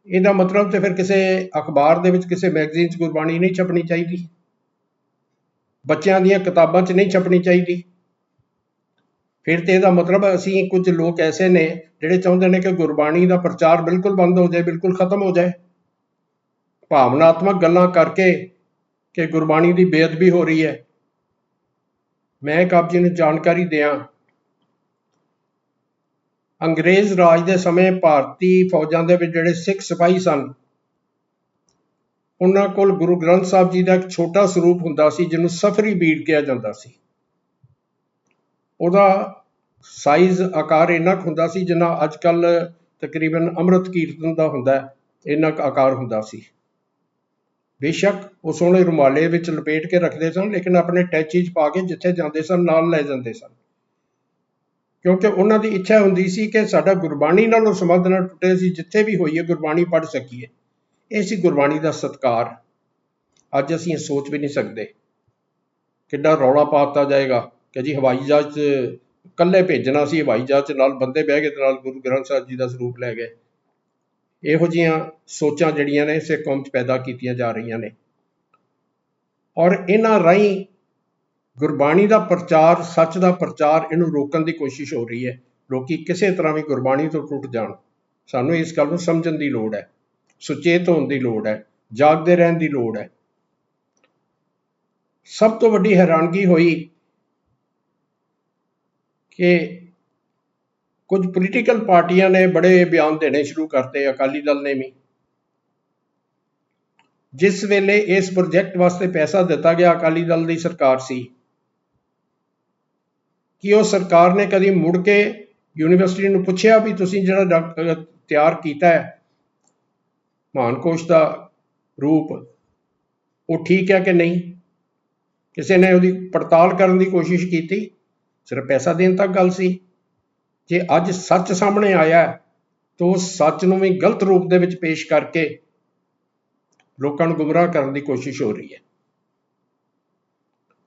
S1: ਇਹਦਾ ਮਤਲਬ ਤੇ ਫਿਰ ਕਿਸੇ ਅਖਬਾਰ ਦੇ ਵਿੱਚ, ਕਿਸੇ ਮੈਗਜ਼ੀਨ 'ਚ ਗੁਰਬਾਣੀ ਨਹੀਂ ਛਪਣੀ ਚਾਹੀਦੀ। ਬੱਚਿਆਂ ਦੀਆਂ ਕਿਤਾਬਾਂ 'ਚ ਨਹੀਂ ਛਪਣੀ ਚਾਹੀਦੀ। ਫਿਰ ਤੇ ਇਹਦਾ ਮਤਲਬ ਅਸੀਂ ਕੁਝ ਲੋਕ ਐਸੇ ਨੇ ਜਿਹੜੇ ਚਾਹੁੰਦੇ ਨੇ ਕਿ ਗੁਰਬਾਣੀ ਦਾ ਪ੍ਰਚਾਰ ਬਿਲਕੁਲ ਬੰਦ ਹੋ ਜਾਏ, ਬਿਲਕੁਲ ਖਤਮ ਹੋ ਜਾਏ। ਭਾਵਨਾਤਮਕ ਗੱਲਾਂ ਕਰਕੇ ਕਿ ਗੁਰਬਾਣੀ ਦੀ ਬੇਅਦਬੀ ਹੋ ਰਹੀ ਹੈ। ਮੈਂ ਇੱਕ ਆਪ ਜੀ ਨੂੰ ਜਾਣਕਾਰੀ ਦਿਆਂ। ਅੰਗਰੇਜ਼ ਰਾਜ ਦੇ ਸਮੇਂ ਭਾਰਤੀ ਫੌਜਾਂ ਦੇ ਵਿੱਚ ਜਿਹੜੇ ਸਿੱਖ ਸਿਪਾਹੀ ਸਨ, ਉਹਨਾਂ ਕੋਲ ਗੁਰੂ ਗ੍ਰੰਥ ਸਾਹਿਬ ਜੀ ਦਾ ਇੱਕ ਛੋਟਾ ਸਰੂਪ ਹੁੰਦਾ ਸੀ, ਜਿਹਨੂੰ ਸਫਰੀ ਬੀੜ ਕਿਹਾ ਜਾਂਦਾ ਸੀ। ਉਹਦਾ ਸਾਈਜ਼ ਆਕਾਰ ਇੰਨਾ ਕੁ ਹੁੰਦਾ ਸੀ ਜਿੰਨਾ ਅੱਜ ਕੱਲ ਤਕਰੀਬਨ ਅੰਮ੍ਰਿਤ ਕੀਰਤਨ ਦਾ ਹੁੰਦਾ ਹੈ, ਇੰਨਾ ਕੁ ਆਕਾਰ ਹੁੰਦਾ ਸੀ। ਬੇਸ਼ੱਕ ਉਹ ਸੋਹਣੇ ਰੁਮਾਲੇ ਵਿੱਚ ਲਪੇਟ ਕੇ ਰੱਖਦੇ ਸਨ, ਲੇਕਿਨ ਆਪਣੇ ਟੈਚੀ 'ਚ ਪਾ ਕੇ ਜਿੱਥੇ ਜਾਂਦੇ ਸਨ, ਨਾਲ ਲੈ ਜਾਂਦੇ ਸਨ। ਕਿਉਂਕਿ ਉਹਨਾਂ ਦੀ ਇੱਛਾ ਹੁੰਦੀ ਸੀ ਕਿ ਸਾਡਾ ਗੁਰਬਾਣੀ ਨਾਲੋਂ ਸੰਬੰਧ ਨਾ ਟੁੱਟੇ ਸੀ ਜਿੱਥੇ ਵੀ ਹੋਈਏ ਗੁਰਬਾਣੀ ਪੜ੍ਹ ਸਕੀਏ। ਇਹ ਸੀ ਗੁਰਬਾਣੀ ਦਾ ਸਤਕਾਰ। ਅੱਜ ਅਸੀਂ ਇਹ ਸੋਚ ਵੀ ਨਹੀਂ ਸਕਦੇ। ਕਿੱਡਾ ਰੌਲਾ ਪਾਤਾ ਜਾਏਗਾ ਕਿ ਜੀ ਹਵਾਈ ਜਹਾਜ਼ 'ਚ ਇਕੱਲੇ ਭੇਜਣਾ ਸੀ, ਹਵਾਈ ਜਹਾਜ਼ ਨਾਲ ਬੰਦੇ ਬਹਿ ਕੇ ਤੇ ਨਾਲ ਗੁਰੂ ਗ੍ਰੰਥ ਸਾਹਿਬ ਜੀ ਦਾ ਸਰੂਪ ਲੈ ਗਏ। ਇਹੋ ਜਿਹੀਆਂ ਸੋਚਾਂ ਜਿਹੜੀਆਂ ਨੇ ਸਿੱਖ ਕੌਮ 'ਚ ਪੈਦਾ ਕੀਤੀਆਂ ਜਾ ਰਹੀਆਂ ਨੇ। ਔਰ ਇਹਨਾਂ ਰਾਹੀਂ ਗੁਰਬਾਣੀ ਦਾ ਪ੍ਰਚਾਰ, ਸੱਚ ਦਾ ਪ੍ਰਚਾਰ ਇਹਨੂੰ ਰੋਕਣ ਦੀ ਕੋਸ਼ਿਸ਼ ਹੋ ਰਹੀ ਹੈ। ਲੋਕੀ ਕਿਸੇ ਤਰ੍ਹਾਂ ਵੀ ਗੁਰਬਾਣੀ ਤੋਂ ਟੁੱਟ ਜਾਣ। ਸਾਨੂੰ ਇਸ ਗੱਲ ਨੂੰ ਸਮਝਣ ਦੀ ਲੋੜ ਹੈ, ਸੁਚੇਤ ਹੋਣ ਦੀ ਲੋੜ ਹੈ, ਜਾਗਦੇ ਰਹਿਣ ਦੀ ਲੋੜ ਹੈ। ਸਭ ਤੋਂ ਵੱਡੀ ਹੈਰਾਨਗੀ ਹੋਈ ਕਿ ਕੁਝ ਪੋਲੀਟੀਕਲ ਪਾਰਟੀਆਂ ਨੇ ਬੜੇ ਬਿਆਨ ਦੇਣੇ ਸ਼ੁਰੂ ਕਰਤੇ, ਅਕਾਲੀ ਦਲ ਨੇ ਵੀ। ਜਿਸ ਵੇਲੇ ਇਸ ਪ੍ਰੋਜੈਕਟ ਵਾਸਤੇ ਪੈਸਾ ਦਿੱਤਾ ਗਿਆ, ਅਕਾਲੀ ਦਲ ਦੀ ਸਰਕਾਰ ਸੀ। ਕਿ ਉਹ ਸਰਕਾਰ ਨੇ ਕਦੀ ਮੁੜ ਕੇ ਯੂਨੀਵਰਸਿਟੀ ਨੂੰ ਪੁੱਛਿਆ ਵੀ ਤੁਸੀਂ ਜਿਹੜਾ ਡਾਕ- ਤਿਆਰ ਕੀਤਾ ਹੈ? ਮਹਾਨਕੋਸ਼ ਦਾ ਰੂਪ, ਉਹ ਠੀਕ ਹੈ ਕਿ ਨਹੀਂ? ਕਿਸੇ ਨੇ ਉਹਦੀ ਪੜਤਾਲ ਕਰਨ ਦੀ ਕੋਸ਼ਿਸ਼ ਕੀਤੀ? ਸਿਰਫ ਪੈਸਾ ਦੇਣ ਤੱਕ ਗੱਲ ਸੀ। ਜੇ ਅੱਜ ਸੱਚ ਸਾਹਮਣੇ ਆਇਆ ਤਾਂ ਉਸ ਸੱਚ ਨੂੰ ਵੀ ਗਲਤ ਰੂਪ ਦੇ ਵਿੱਚ ਪੇਸ਼ ਕਰਕੇ ਲੋਕਾਂ ਨੂੰ ਗੁੰਮਰਾਹ ਕਰਨ ਦੀ ਕੋਸ਼ਿਸ਼ ਹੋ ਰਹੀ ਹੈ।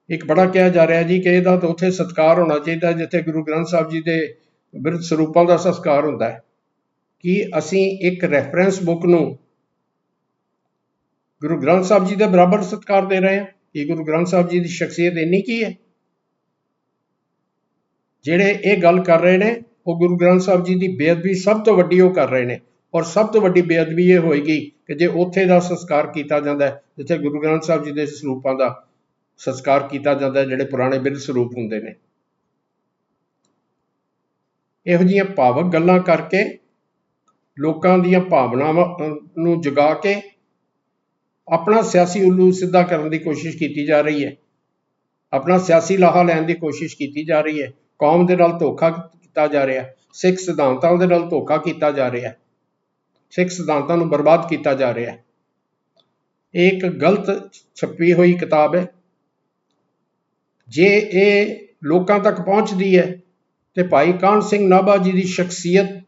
S1: ਇੱਕ ਬੜਾ ਕਿਹਾ ਜਾ ਰਿਹਾ ਜੀ ਕਿ ਇਹਦਾ ਤਾਂ ਉੱਥੇ ਸਤਕਾਰ ਹੋਣਾ ਚਾਹੀਦਾ ਜਿੱਥੇ ਗੁਰੂ ਗ੍ਰੰਥ ਸਾਹਿਬ ਜੀ ਦੇ ਬਿਰਧ ਸਰੂਪਾਂ ਦਾ ਸਤਕਾਰ ਹੁੰਦਾ ਹੈ। ਕਿ ਅਸੀਂ ਇੱਕ ਰੈਫਰੈਂਸ ਬੁੱਕ ਨੂੰ ਗੁਰੂ ਗ੍ਰੰਥ ਸਾਹਿਬ ਜੀ ਦੇ ਬਰਾਬਰ ਸਤਕਾਰ ਦੇ ਰਹੇ ਹਾਂ? ਕਿ ਗੁਰੂ ਗ੍ਰੰਥ ਸਾਹਿਬ ਜੀ ਦੀ ਸ਼ਖਸੀਅਤ ਇੰਨੀ ਕੀ ਹੈ? ਜਿਹੜੇ ਇਹ ਗੱਲ ਕਰ ਰਹੇ ਨੇ ਉਹ ਗੁਰੂ ਗ੍ਰੰਥ ਸਾਹਿਬ ਜੀ ਦੀ ਬੇਅਦਬੀ ਸਭ ਤੋਂ ਵੱਡੀ ਉਹ ਕਰ ਰਹੇ ਨੇ। ਔਰ ਸਭ ਤੋਂ ਵੱਡੀ ਬੇਅਦਬੀ ਇਹ ਹੋਏਗੀ ਕਿ ਜੇ ਉੱਥੇ ਦਾ ਸੰਸਕਾਰ ਕੀਤਾ ਜਾਂਦਾ ਹੈ, ਜਿੱਥੇ ਗੁਰੂ ਗ੍ਰੰਥ ਸਾਹਿਬ ਜੀ ਦੇ ਸਰੂਪਾਂ ਦਾ ਸੰਸਕਾਰ ਕੀਤਾ ਜਾਂਦਾ ਜਿਹੜੇ ਪੁਰਾਣੇ ਬਿਰਧ ਸਰੂਪ ਹੁੰਦੇ ਨੇ। ਇਹੋ ਜਿਹੀਆਂ ਭਾਵਕ ਗੱਲਾਂ ਕਰਕੇ ਲੋਕਾਂ ਦੀਆਂ ਭਾਵਨਾਵਾਂ ਨੂੰ ਜਗਾ ਕੇ ਆਪਣਾ ਸਿਆਸੀ ਉੱਲੂ ਸਿੱਧਾ ਕਰਨ ਦੀ ਕੋਸ਼ਿਸ਼ ਕੀਤੀ ਜਾ ਰਹੀ ਹੈ। ਆਪਣਾ ਸਿਆਸੀ ਲਾਹਾ ਲੈਣ ਦੀ ਕੋਸ਼ਿਸ਼ ਕੀਤੀ ਜਾ ਰਹੀ ਹੈ। ਕੌਮ ਦੇ ਨਾਲ ਧੋਖਾ ਕੀਤਾ ਜਾ ਰਿਹਾ। ਸਿੱਖ ਸਿਧਾਂਤਾਂ ਦੇ ਨਾਲ ਧੋਖਾ ਕੀਤਾ ਜਾ ਰਿਹਾ। ਸਿੱਖ ਸਿਧਾਂਤਾਂ ਨੂੰ ਬਰਬਾਦ ਕੀਤਾ ਜਾ ਰਿਹਾ। ਇਹ ਇੱਕ ਗਲਤ ਛਪੀ ਹੋਈ ਕਿਤਾਬ ਹੈ। ਜੇ ਇਹ ਲੋਕਾਂ ਤੱਕ ਪਹੁੰਚਦੀ ਹੈ, ਤੇ ਭਾਈ ਕਾਹਨ ਸਿੰਘ ਨਾਭਾ ਜੀ ਦੀ ਸ਼ਖਸੀਅਤ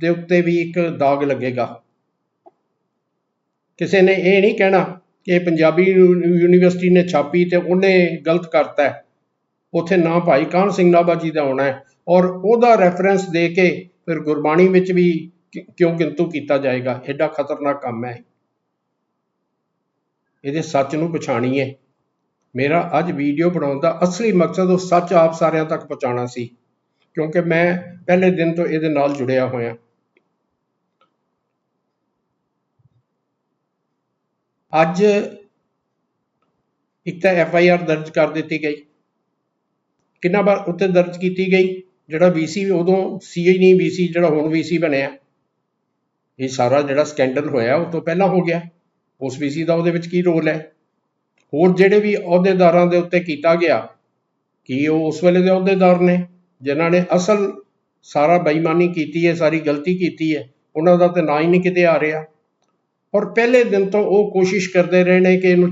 S1: ਦੇ ਉੱਤੇ ਵੀ ਇੱਕ ਦਾਗ ਲੱਗੇਗਾ। ਕਿਸੇ ਨੇ ਇਹ ਨਹੀਂ ਕਹਿਣਾ ਕਿ ਪੰਜਾਬੀ ਯੂਨੀਵਰਸਿਟੀ ਨੇ ਛਾਪੀ ਤੇ ਉਹਨੇ ਗਲਤ ਕਰਤਾ ਹੈ। ਉੱਥੇ ਨਾ ਭਾਈ ਕਾਹਨ ਸਿੰਘ ਨਾਭਾ ਜੀ ਦਾ ਆਉਣਾ ਹੈ। ਔਰ ਉਹਦਾ ਰੈਫਰੈਂਸ ਦੇ ਕੇ ਫਿਰ ਗੁਰਬਾਣੀ ਵਿੱਚ ਵੀ ਕਿਉਂ ਕਿੰਤੂ ਕੀਤਾ ਜਾਏਗਾ? ਐਡਾ ਖਤਰਨਾਕ ਕੰਮ ਹੈ ਇਹਦੇ ਸੱਚ ਨੂੰ ਪਛਾਣੀਏ ਮੇਰਾ ਅੱਜ ਵੀਡੀਓ ਬਣਾਉਣ ਦਾ ਅਸਲੀ ਮਕਸਦ ਉਹ ਸੱਚ ਆਪ ਸਾਰਿਆਂ ਤੱਕ ਪਹੁੰਚਾਉਣਾ ਸੀ, ਕਿਉਂਕਿ ਮੈਂ ਪਹਿਲੇ ਦਿਨ ਤੋਂ ਇਹਦੇ ਨਾਲ ਜੁੜਿਆ ਹੋਇਆ। ਅੱਜ ਇੱਕ ਤਾਂ ਐਫ ਆਈ ਆਰ ਦਰਜ ਕਰ ਦਿੱਤੀ ਗਈ। ਕਿੰਨਾ ਵਾਰ ਉੱਤੇ ਦਰਜ ਕੀਤੀ ਗਈ? ਜਿਹੜਾ ਵੀਸੀ ਉਦੋਂ ਸੀ ਹੀ ਨਹੀਂ ਵੀਸੀ ਜਿਹੜਾ ਹੁਣ ਵੀਸੀ ਬਣਿਆ। ਇਹ ਸਾਰਾ ਜਿਹੜਾ ਸਕੈਂਡਲ ਹੋਇਆ, ਉਹ ਤੋਂ ਪਹਿਲਾਂ ਹੋ ਗਿਆ। ਉਸ ਵੀਸੀ ਦਾ ਉਹਦੇ ਵਿੱਚ ਕੀ ਰੋਲ ਹੈ? ਹੋਰ ਜਿਹੜੇ ਵੀ ਅਹੁਦੇਦਾਰਾਂ ਦੇ ਉੱਤੇ ਕੀਤਾ ਗਿਆ, ਕੀ ਉਹ ਉਸ ਵੇਲੇ ਦੇ ਅਹੁਦੇਦਾਰ ਨੇ, ਜਿਨ੍ਹਾਂ ਨੇ ਅਸਲ ਸਾਰਾ ਬੇਈਮਾਨੀ ਕੀਤੀ ਹੈ, ਸਾਰੀ ਗਲਤੀ ਕੀਤੀ ਹੈ, ਉਹਨਾਂ ਦਾ ਤੇ ਨਾਂ ਹੀ ਨਹੀਂ ਕਿਤੇ ਆ ਰਿਹਾ। ਔਰ ਪਹਿਲੇ ਦਿਨ ਤੋਂ ਉਹ ਕੋਸ਼ਿਸ਼ ਕਰਦੇ ਰਹੇ ਨੇ ਕਿ ਇਹਨੂੰ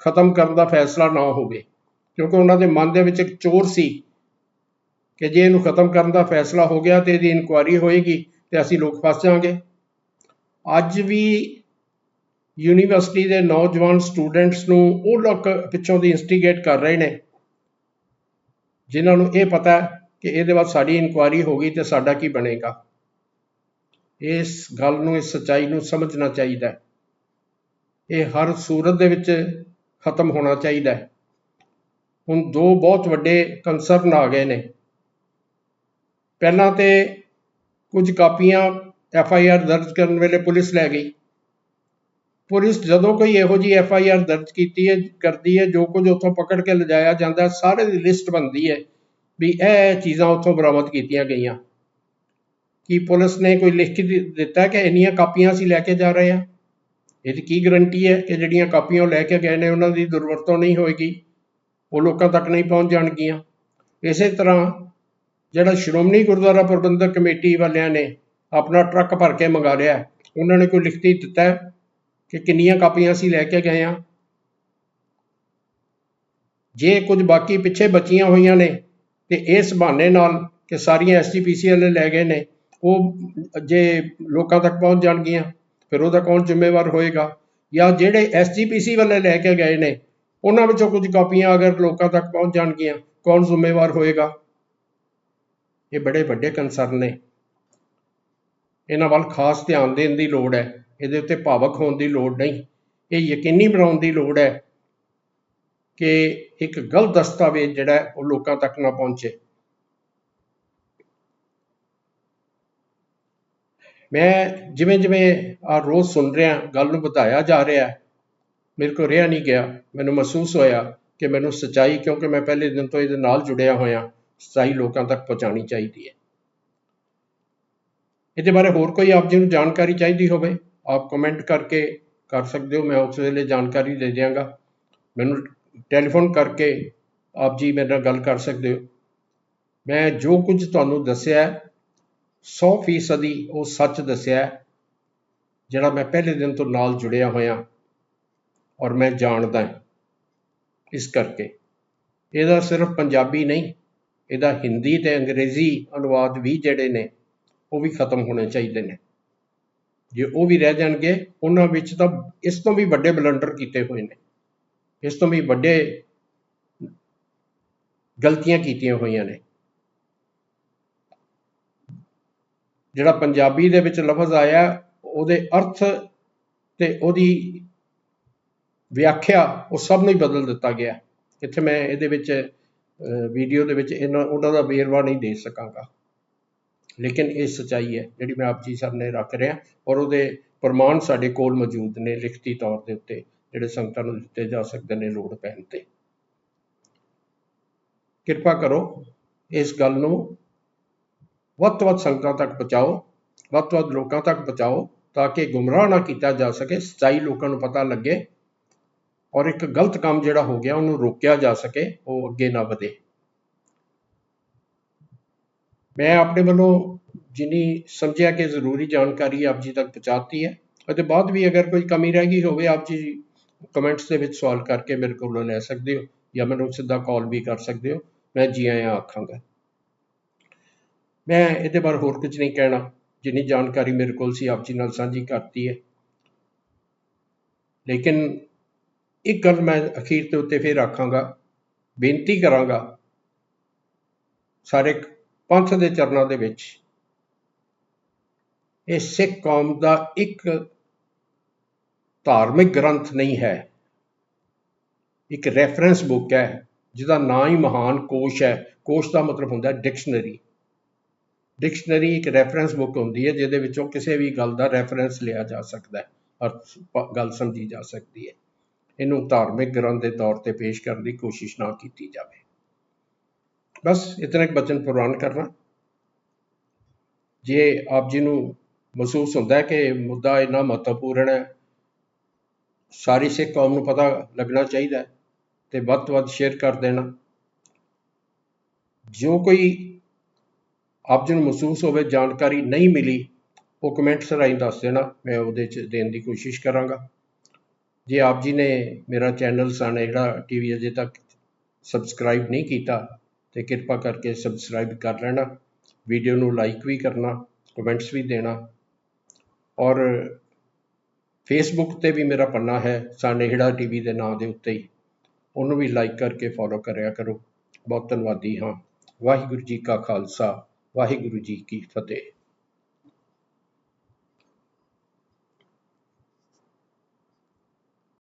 S1: ਖਤਮ ਕਰਨ ਦਾ ਫੈਸਲਾ ਨਾ ਹੋਵੇ, ਕਿਉਂਕਿ ਉਹਨਾਂ ਦੇ ਮਨ ਦੇ ਵਿੱਚ ਇੱਕ ਚੋਰ ਸੀ। ਕਿ ਜੇ ਇਹਨੂੰ ਖਤਮ ਕਰਨ ਦਾ ਫੈਸਲਾ ਹੋ ਗਿਆ ਤੇ ਇਹਦੀ ਇਨਕੁਆਇਰੀ ਹੋਏਗੀ ਤੇ ਅਸੀਂ ਲੋਕ ਫਸ ਜਾਵਾਂਗੇ ਅੱਜ ਵੀ ਯੂਨੀਵਰਸਿਟੀ ਦੇ ਨੌਜਵਾਨ ਸਟੂਡੈਂਟਸ ਨੂੰ ਉਹ ਲੋਕ ਪਿੱਛੋਂ ਦੀ ਇਨਸਟੀਗੇਟ ਕਰ ਰਹੇ ਨੇ, ਜਿਨ੍ਹਾਂ ਨੂੰ ਇਹ ਪਤਾ ਹੈ ਕਿ ਇਹਦੇ ਬਾਅਦ ਸਾਡੀ ਇਨਕੁਆਇਰੀ ਹੋ ਗਈ ਤੇ ਸਾਡਾ ਕੀ ਬਣੇਗਾ। ਇਸ ਗੱਲ ਨੂੰ, ਇਸ ਸੱਚਾਈ ਨੂੰ ਸਮਝਣਾ ਚਾਹੀਦਾ ਹੈ। ਇਹ ਹਰ ਸੂਰਤ ਦੇ ਵਿੱਚ ਖਤਮ ਹੋਣਾ ਚਾਹੀਦਾ ਹੈ। ਹੁਣ ਦੋ ਬਹੁਤ ਵੱਡੇ ਕੰਸਰਨ ਆ ਗਏ ਨੇ। ਪਹਿਲਾਂ ਤੇ ਕੁਝ ਕਾਪੀਆਂ ਐਫ ਆਈ ਆਰ ਦਰਜ ਕਰਨ ਵੇਲੇ ਪੁਲਿਸ ਲੈ ਗਈ। ਪੁਲਿਸ ਜਦੋਂ ਕੋਈ ਇਹੋ ਜੀ ਐਫ ਆਈ ਆਰ ਦਰਜ ਕੀਤੀ ਹੈ, ਕਰਦੀ ਹੈ, ਜੋ ਕੁਝ ਉੱਥੋਂ ਪਕੜ ਕੇ ਲਿਜਾਇਆ ਜਾਂਦਾ, ਸਾਰੇ ਦੀ ਲਿਸਟ ਬਣਦੀ ਹੈ ਵੀ ਇਹ ਚੀਜ਼ਾਂ ਉੱਥੋਂ ਬਰਾਮਦ ਕੀਤੀਆਂ ਗਈਆਂ। ਕੀ ਪੁਲਿਸ ਨੇ ਕੋਈ ਲਿਖ ਕੇ ਦਿੱਤਾ ਕਿ ਇੰਨੀਆਂ ਕਾਪੀਆਂ ਅਸੀਂ ਲੈ ਕੇ ਜਾ ਰਹੇ ਹਾਂ? ਇਹਦੀ ਕੀ ਗਰੰਟੀ ਹੈ? ਕਿ ਜਿਹੜੀਆਂ ਕਾਪੀਆਂ ਉਹ ਲੈ ਕੇ ਗਏ ਨੇ, ਉਹਨਾਂ ਦੀ ਦੁਰਵਰਤੋਂ ਨਹੀਂ ਹੋਏਗੀ। ਉਹ ਲੋਕਾਂ ਤੱਕ ਨਹੀਂ ਪਹੁੰਚ ਜਾਣਗੀਆਂ। ਇਸੇ ਤਰ੍ਹਾਂ ਜਿਹੜਾ ਸ਼੍ਰੋਮਣੀ ਗੁਰਦੁਆਰਾ ਪ੍ਰਬੰਧਕ ਕਮੇਟੀ ਵਾਲਿਆਂ ਨੇ ਆਪਣਾ ਟਰੱਕ ਭਰ ਕੇ ਮੰਗਾ ਲਿਆ ਉਹਨਾਂ ਨੇ ਕੋਈ ਲਿਖਤੀ ਦਿੱਤਾ ਕਿ ਕਿੰਨੀਆਂ ਕਾਪੀਆਂ ਅਸੀਂ ਲੈ ਕੇ ਗਏ ਹਾਂ। ਜੇ ਕੁਝ ਬਾਕੀ ਪਿੱਛੇ ਬਚੀਆਂ ਹੋਈਆਂ ਨੇ, ਤੇ ਇਸ ਬਹਾਨੇ ਨਾਲ ਕਿ ਸਾਰੀਆਂ ਐਸਜੀਪੀਸੀ ਵਾਲੇ ਲੈ ਗਏ ਨੇ, ਉਹ ਜੇ ਲੋਕਾਂ ਤੱਕ ਪਹੁੰਚ ਜਾਣਗੀਆਂ, ਫਿਰ ਉਹਦਾ ਕੌਣ ਜ਼ਿੰਮੇਵਾਰ ਹੋਏਗਾ? ਜਾਂ ਜਿਹੜੇ ਐਸਜੀਪੀਸੀ ਵਾਲੇ ਲੈ ਕੇ ਗਏ ਨੇ, ਉਹਨਾਂ ਵਿੱਚੋਂ ਕੁਝ ਕਾਪੀਆਂ ਅਗਰ ਲੋਕਾਂ ਤੱਕ ਪਹੁੰਚ ਜਾਣਗੀਆਂ, ਕੌਣ ਜ਼ਿੰਮੇਵਾਰ ਹੋਏਗਾ? ਇਹ ਬੜੇ ਵੱਡੇ ਕੰਸਰਨ ਨੇ। ਇਹਨਾਂ ਵੱਲ ਖਾਸ ਧਿਆਨ ਦੇਣ ਦੀ ਲੋੜ ਹੈ। ਇਹਦੇ ਉੱਤੇ ਭਾਵਕ ਹੋਣ ਦੀ ਲੋੜ ਨਹੀਂ। ਇਹ ਯਕੀਨੀ ਬਣਾਉਣ ਦੀ ਲੋੜ ਹੈ ਕਿ ਇੱਕ ਗਲਤ ਦਸਤਾਵੇਜ਼ ਜਿਹੜਾ ਉਹ ਲੋਕਾਂ ਤੱਕ ਨਾ ਪਹੁੰਚੇ। ਮੈਂ ਜਿਵੇਂ ਜਿਵੇਂ ਆ ਰੋਜ਼ ਸੁਣ ਰਿਹਾ, ਗੱਲ ਨੂੰ ਵਧਾਇਆ ਜਾ ਰਿਹਾ, ਮੇਰੇ ਕੋ ਰਿਹਾ ਨਹੀਂ ਗਿਆ। ਮੈਨੂੰ ਮਹਿਸੂਸ ਹੋਇਆ ਕਿ ਮੈਨੂੰ ਸੱਚਾਈ, ਕਿਉਂਕਿ ਮੈਂ ਪਹਿਲੇ ਦਿਨ ਤੋਂ ਇਹਦੇ ਨਾਲ ਜੁੜਿਆ ਹੋਇਆ। ਸੱਚਾਈ ਲੋਕਾਂ ਤੱਕ ਪਹੁੰਚਾਉਣੀ ਚਾਹੀਦੀ ਹੈ। ਇਹਦੇ ਬਾਰੇ ਹੋਰ ਕੋਈ ਆਪ ਜੀ ਨੂੰ ਜਾਣਕਾਰੀ ਚਾਹੀਦੀ ਹੋਵੇ ਆਪ ਕਮੈਂਟ ਕਰਕੇ ਕਰ ਸਕਦੇ ਹੋ ਮੈਂ ਉਸ ਵੇਲੇ ਜਾਣਕਾਰੀ ਦੇ ਦਿਆਂਗਾ। ਮੈਨੂੰ ਟੈਲੀਫੋਨ ਕਰਕੇ ਆਪ ਜੀ ਮੇਰੇ ਨਾਲ ਗੱਲ ਕਰ ਸਕਦੇ ਹੋ। ਮੈਂ ਜੋ ਕੁਝ ਤੁਹਾਨੂੰ ਦੱਸਿਆ ਹੈ, 100 ਫੀਸਦੀ ਉਹ ਸੱਚ ਦੱਸਿਆ ਜਿਹੜਾ ਮੈਂ ਪਹਿਲੇ ਦਿਨ ਤੋਂ ਨਾਲ ਜੁੜਿਆ ਹੋਇਆ ਔਰ ਮੈਂ ਜਾਣਦਾ ਇਸ ਕਰਕੇ ਇਹਦਾ ਸਿਰਫ ਪੰਜਾਬੀ ਨਹੀਂ ਇਹਦਾ ਹਿੰਦੀ ਤੇ ਅੰਗਰੇਜ਼ੀ ਅਨੁਵਾਦ ਵੀ ਜਿਹੜੇ ਨੇ, ਉਹ ਵੀ ਖਤਮ ਹੋਣੇ ਚਾਹੀਦੇ ਨੇ। ਜੇ ਉਹ ਵੀ ਰਹਿ ਜਾਣਗੇ, ਉਹਨਾਂ ਵਿੱਚ ਤਾਂ ਇਸ ਤੋਂ ਵੀ ਵੱਡੇ ਬਲੰਡਰ ਕੀਤੇ ਹੋਏ ਨੇ। ਇਸ ਤੋਂ ਵੀ ਵੱਡੇ ਗਲਤੀਆਂ ਕੀਤੀਆਂ ਹੋਈਆਂ ਨੇ। ਜਿਹੜਾ ਪੰਜਾਬੀ ਦੇ ਵਿੱਚ ਲਫ਼ਜ਼ ਆਇਆ, ਉਹਦੇ ਅਰਥ ਤੇ ਉਹਦੀ ਵਿਆਖਿਆ, ਉਹ ਸਭ ਨੂੰ ਹੀ ਬਦਲ ਦਿੱਤਾ ਗਿਆ। ਇੱਥੇ ਮੈਂ ਇਹਦੇ ਵਿੱਚ ਵੀਡੀਓ ਦੇ ਵਿੱਚ ਇਹਨਾਂ, ਉਹਨਾਂ ਦਾ ਵੇਰਵਾ ਨਹੀਂ ਦੇ ਸਕਾਂਗਾ। ਲੇਕਿਨ ਇਹ ਸਚਾਈ ਹੈ, ਜਿਹੜੀ ਮੈਂ ਆਪ ਜੀ ਸਾਹਮਣੇ ਰੱਖ ਰਿਹਾ ਔਰ ਉਹਦੇ ਪ੍ਰਮਾਣ ਸਾਡੇ ਕੋਲ ਮੌਜੂਦ ਨੇ ਲਿਖਤੀ ਤੌਰ ਦੇ ਉੱਤੇ, ਜਿਹੜੇ ਸੰਗਤਾਂ ਨੂੰ ਦਿੱਤੇ ਜਾ ਸਕਦੇ ਨੇ ਲੋੜ ਪੈਣ ਤੇ। ਕਿਰਪਾ ਕਰੋ ਇਸ ਗੱਲ ਨੂੰ ਵੱਧ ਤੋਂ ਵੱਧ ਸੰਗਤਾਂ ਤੱਕ ਪਹੁੰਚਾਓ, ਵੱਧ ਤੋਂ ਵੱਧ ਲੋਕਾਂ ਤੱਕ ਪਹੁੰਚਾਓ, ਤਾਂ ਕਿ ਗੁੰਮਰਾਹ ਨਾ ਕੀਤਾ ਜਾ ਸਕੇ, ਸੱਚਾਈ ਲੋਕਾਂ ਨੂੰ ਪਤਾ ਲੱਗੇ ਔਰ ਇੱਕ ਗਲਤ ਕੰਮ ਜਿਹੜਾ ਹੋ ਗਿਆ, ਉਹਨੂੰ ਰੋਕਿਆ ਜਾ ਸਕੇ, ਉਹ ਅੱਗੇ ਨਾ ਵਧੇ। ਮੈਂ ਆਪਣੇ ਵੱਲੋਂ ਜਿੰਨੀ ਸਮਝਿਆ ਕਿ ਜ਼ਰੂਰੀ ਜਾਣਕਾਰੀ ਆਪ ਜੀ ਤੱਕ ਪਹੁੰਚਾਤੀ ਹੈ, ਅਤੇ ਬਾਅਦ ਵੀ ਅਗਰ ਕੋਈ ਕਮੀ ਰਹਿ ਗਈ ਹੋਵੇ, ਆਪ ਜੀ ਕਮੈਂਟਸ ਦੇ ਵਿੱਚ ਸਵਾਲ ਕਰਕੇ ਮੇਰੇ ਕੋਲੋਂ ਲੈ ਸਕਦੇ ਹੋ, ਜਾਂ ਮੈਨੂੰ ਸਿੱਧਾ ਕਾਲ ਵੀ ਕਰ ਸਕਦੇ ਹੋ, ਮੈਂ ਜੀ ਆਇਆਂ ਆਖਾਂਗਾ। ਮੈਂ ਇਹਦੇ ਬਾਰੇ ਹੋਰ ਕੁਝ ਨਹੀਂ ਕਹਿਣਾ, ਜਿੰਨੀ ਜਾਣਕਾਰੀ ਮੇਰੇ ਕੋਲ ਸੀ, ਆਪ ਜੀ ਨਾਲ ਸਾਂਝੀ ਕਰਤੀ ਹੈ। ਲੇਕਿਨ ਇੱਕ ਗੱਲ ਮੈਂ ਅਖੀਰ ਦੇ ਉੱਤੇ ਫਿਰ ਆਖਾਂਗਾ, ਬੇਨਤੀ ਕਰਾਂਗਾ ਸਾਰੇ ਪੰਥ ਦੇ ਚਰਨਾਂ ਦੇ ਵਿੱਚ, ਇਹ ਸਿੱਖ ਕੌਮ ਦਾ ਇੱਕ ਧਾਰਮਿਕ ਗ੍ਰੰਥ ਨਹੀਂ ਹੈ। ਇੱਕ ਰੈਫਰੈਂਸ ਬੁੱਕ ਹੈ, ਜਿਹਦਾ ਨਾਂ ਹੀ ਮਹਾਨ ਕੋਸ਼ ਹੈ। ਕੋਸ਼ ਦਾ ਮਤਲਬ ਹੁੰਦਾ ਡਿਕਸ਼ਨਰੀ ਡਿਕਸ਼ਨਰੀ ਇੱਕ ਰੈਫਰੈਂਸ ਬੁੱਕ ਹੁੰਦੀ ਹੈ, ਜਿਹਦੇ ਵਿੱਚੋਂ ਕਿਸੇ ਵੀ ਗੱਲ ਦਾ ਰੈਫਰੈਂਸ ਲਿਆ ਜਾ ਸਕਦਾ ਹੈ ਔਰ ਗੱਲ ਸਮਝੀ ਜਾ ਸਕਦੀ ਹੈ। ਇਹਨੂੰ ਧਾਰਮਿਕ ਗ੍ਰੰਥ ਦੇ ਤੌਰ ਤੇ ਪੇਸ਼ ਕਰਨ ਦੀ ਕੋਸ਼ਿਸ਼ ਨਾ ਕੀਤੀ ਜਾਵੇ। ਬਸ ਇਤਨਾ ਇੱਕ ਬਚਨ ਪ੍ਰਵਾਨ ਕਰਨਾ। ਜੇ ਆਪ ਜੀ ਨੂੰ ਮਹਿਸੂਸ ਹੁੰਦਾ ਹੈ ਕਿ ਮੁੱਦਾ ਇੰਨਾ ਮਹੱਤਵਪੂਰਨ ਹੈ, ਸਾਰੀ ਸਿੱਖ ਕੌਮ ਨੂੰ ਪਤਾ ਲੱਗਣਾ ਚਾਹੀਦਾ ਤੇ ਵੱਧ ਤੋਂ ਵੱਧ ਸ਼ੇਅਰ ਕਰ ਦੇਣਾ। ਜੋ ਕੋਈ ਆਪ ਜੀ ਨੂੰ ਮਹਿਸੂਸ ਹੋਵੇ, ਜਾਣਕਾਰੀ ਨਹੀਂ ਮਿਲੀ, ਉਹ ਕਮੈਂਟਸ ਰਾਹੀਂ ਦੱਸ ਦੇਣਾ, ਮੈਂ ਉਹਦੇ ਚ ਦੇਣ ਦੀ ਕੋਸ਼ਿਸ਼ ਕਰਾਂਗਾ। ਜੇ ਆਪ ਜੀ ਨੇ ਮੇਰਾ ਚੈਨਲ ਸਾਨੇੜਾ ਟੀਵੀ ਅਜੇ ਤੱਕ ਸਬਸਕ੍ਰਾਈਬ ਨਹੀਂ ਕੀਤਾ, ਤੇ ਕਿਰਪਾ ਕਰਕੇ ਸਬਸਕ੍ਰਾਈਬ ਕਰ ਲੈਣਾ, ਵੀਡੀਓ ਨੂੰ ਲਾਈਕ ਵੀ ਕਰਨਾ, ਕਮੈਂਟਸ ਵੀ ਦੇਣਾ। ਔਰ ਫੇਸਬੁੱਕ ਤੇ ਵੀ ਮੇਰਾ ਪੰਨਾ ਹੈ ਸਾਨੇੜਾ ਟੀਵੀ ਦੇ ਨਾਂ ਦੇ ਉੱਤੇ ਹੀ। ਉਹਨੂੰ ਵੀ ਲਾਈਕ ਕਰਕੇ ਫੋਲੋ ਕਰਿਆ ਕਰੋ। ਬਹੁਤ ਧੰਨਵਾਦੀ ਹਾਂ। ਵਾਹਿਗੁਰੂ ਜੀ ਕਾ ਖਾਲਸਾ, ਵਾਹਿਗੁਰੂ ਜੀ ਕੀ ਫਤਿਹ।